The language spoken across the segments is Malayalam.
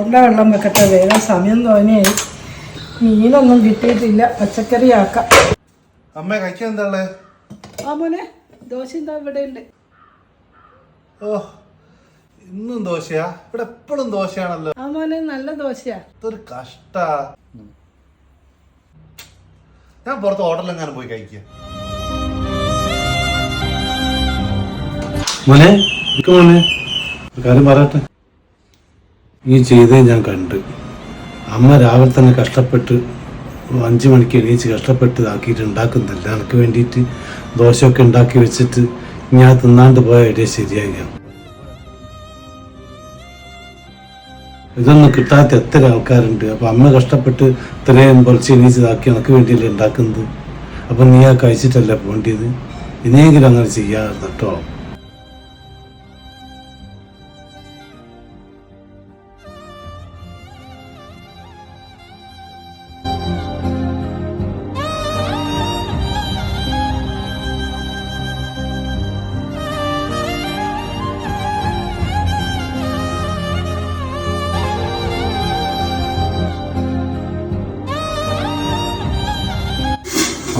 ചോറിന്റെ വെള്ളം വെക്കട്ടെ വേഗം സമയം തോന്നിയായി മീനൊന്നും കിട്ടിയിട്ടില്ല പച്ചക്കറി ആക്കാം അമ്മ കഴിക്കാൻ എന്താ ആ മോനെ ദോശ എന്താ ഇവിടെ ഉണ്ട്. ഓ ഇന്നും ദോശയാ? ഇവിടെ എപ്പോഴും ദോശയാണല്ലോ. ആ മോനെ നല്ല ദോശയാ. ഇതൊരു കഷ്ടാ. ഞാൻ പുറത്ത് ഹോട്ടലെങ്ങാനും പോയി കഴിക്കുക മോനെ മോനെ. കാര്യം പറയട്ടെ? ഈ ചെയ്തേ ഞാൻ കണ്ട്. അമ്മ രാവിലെ തന്നെ കഷ്ടപ്പെട്ട് അഞ്ചു മണിക്ക് എണീച്ച് കഷ്ടപ്പെട്ട് ഇതാക്കിയിട്ട് ഉണ്ടാക്കുന്നില്ല. എനിക്ക് വേണ്ടിയിട്ട് ദോശയൊക്കെ ഉണ്ടാക്കി വെച്ചിട്ട് ഞാൻ തിന്നാണ്ട് പോയ ഐഡിയ ശരിയാകുകയാണ് ഇതൊന്നും കിട്ടാത്ത എത്ര ആൾക്കാരുണ്ട്. അപ്പം അമ്മ കഷ്ടപ്പെട്ട് ഇത്രയും പൊളിച്ച് എണീച്ചതാക്കി എനിക്ക് വേണ്ടിയല്ലേ ഉണ്ടാക്കുന്നത്. അപ്പം നീ ആ കഴിച്ചിട്ടല്ല പോണ്ടിയത് ഇനിയെങ്കിലും അങ്ങനെ ചെയ്യാറുണ്ട് കേട്ടോ.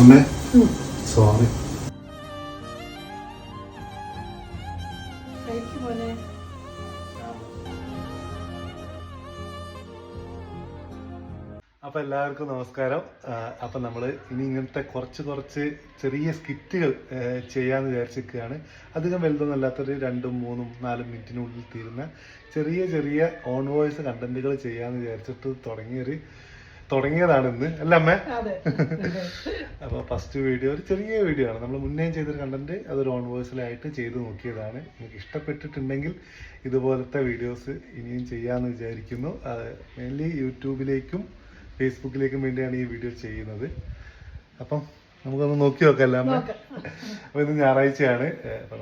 അമ്മേ. സോറി അപ്പൊ എല്ലാവർക്കും നമസ്കാരം. അപ്പൊ നമ്മൾ ഇനി ഇങ്ങനത്തെ കുറച്ച് കുറച്ച് ചെറിയ സ്കിറ്റുകൾ ചെയ്യാന്ന് വിചാരിച്ചിരിക്കുകയാണ്. അധികം വലുതൊന്നല്ലാത്തൊരു രണ്ടും മൂന്നും നാലും മിനിറ്റിനുള്ളിൽ തീരുന്ന ചെറിയ ചെറിയ ഓൺ വോയിസ് കണ്ടന്റുകൾ ചെയ്യാന്ന് വിചാരിച്ചിട്ട് തുടങ്ങിയൊരു തുടങ്ങിയതാണ് ഇന്ന് അല്ല അമ്മേ? അപ്പൊ ഫസ്റ്റ് വീഡിയോ ഒരു ചെറിയ വീഡിയോ ആണ്. നമ്മൾ മുന്നേ ചെയ്തൊരു കണ്ടന്റ് അതൊരു ഓൺ ചെയ്തു നോക്കിയതാണ്. നിങ്ങൾക്ക് ഇഷ്ടപ്പെട്ടിട്ടുണ്ടെങ്കിൽ ഇതുപോലത്തെ വീഡിയോസ് ഇനിയും ചെയ്യാമെന്ന് വിചാരിക്കുന്നു. മെയിൻലി യൂട്യൂബിലേക്കും ഫേസ്ബുക്കിലേക്കും വേണ്ടിയാണ് ഈ വീഡിയോ ചെയ്യുന്നത്. അപ്പം നമുക്കൊന്ന് നോക്കി നോക്കാം അല്ലേ അമ്മ അപ്പോൾ ഇന്ന് ഞായറാഴ്ചയാണ്. അപ്പൊ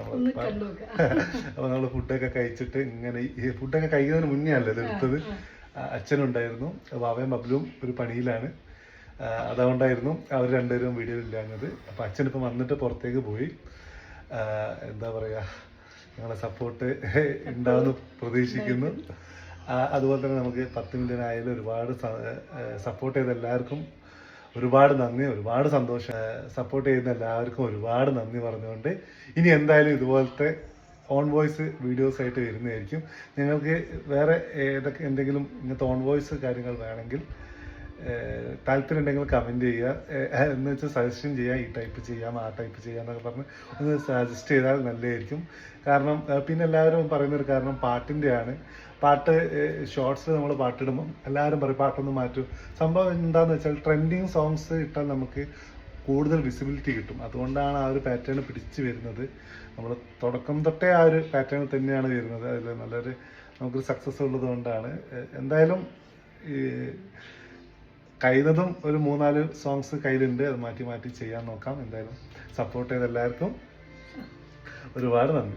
നമ്മൾ ഫുഡൊക്കെ കഴിച്ചിട്ട് ഇങ്ങനെ ഫുഡൊക്കെ കഴിക്കുന്നതിന് മുന്നേ അല്ലേ ഇത് എടുത്തത്? അച്ഛനുണ്ടായിരുന്നു. വാവയും ബബ്ലും ഒരു പണിയിലാണ്. അതുകൊണ്ടായിരുന്നു അവർ രണ്ടുപേരും വീഡിയോ ഇല്ലാഞ്ഞത്. അപ്പോൾ അച്ഛനിപ്പം വന്നിട്ട് പുറത്തേക്ക് പോയി. എന്താ പറയുക ഞങ്ങളെ സപ്പോർട്ട് ഉണ്ടാവുമെന്ന് പ്രതീക്ഷിക്കുന്നു. അതുപോലെ തന്നെ നമുക്ക് പത്ത് മില്യൺ ആയാലും ഒരുപാട് സപ്പോർട്ട് ചെയ്ത എല്ലാവർക്കും ഒരുപാട് നന്ദി ഒരുപാട് സന്തോഷം. സപ്പോർട്ട് ചെയ്യുന്ന എല്ലാവർക്കും ഒരുപാട് നന്ദി പറഞ്ഞുകൊണ്ട് ഇനി എന്തായാലും ഇതുപോലത്തെ ഓൺ വോയിസ് വീഡിയോസ് ആയിട്ട് വരുന്നതായിരിക്കും. നിങ്ങൾക്ക് വേറെ ഏതൊക്കെ എന്തെങ്കിലും ഇങ്ങനത്തെ ഓൺ വോയിസ് കാര്യങ്ങൾ വേണമെങ്കിൽ താല്പര്യം ഉണ്ടെങ്കിൽ കമന്റ് ചെയ്യുക. എന്ന് വെച്ചാൽ സജഷൻ ചെയ്യാം. ഈ ടൈപ്പ് ചെയ്യാം ആ ടൈപ്പ് ചെയ്യാം എന്നൊക്കെ പറഞ്ഞ് ഒന്ന് സജസ്റ്റ് ചെയ്താൽ നല്ലതായിരിക്കും. കാരണം പിന്നെ എല്ലാവരും പറയുന്നൊരു കാരണം പാട്ടിന്റെയാണ് പാട്ട് ഷോർട്സ് നമ്മൾ പാട്ടിടുമ്പം എല്ലാവരും പറയും പാട്ടൊന്ന് മാറ്റും. സംഭവം എന്താണെന്ന് വെച്ചാൽ ട്രെൻഡിങ് സോങ്സ് ഇട്ടാൽ നമുക്ക് കൂടുതൽ വിസിബിലിറ്റി കിട്ടും. അതുകൊണ്ടാണ് ആ ഒരു പാറ്റേൺ പിടിച്ചു വരുന്നത്. നമ്മൾ തുടക്കം തൊട്ടേ ആ ഒരു പാറ്റേൺ തന്നെയാണ് വരുന്നത്. അതിൽ നല്ലൊരു നമുക്കൊരു സക്സസ് ഉള്ളത് കൊണ്ടാണ് എന്തായാലും ഈ കഴിയുന്നതും ഒരു മൂന്നാൽ സോങ്സ് കയ്യിലുണ്ട്. അത് മാറ്റി മാറ്റി ചെയ്യാൻ നോക്കാം. എന്തായാലും സപ്പോർട്ട് ചെയ്ത എല്ലാവർക്കും ഒരുപാട് നന്ദി.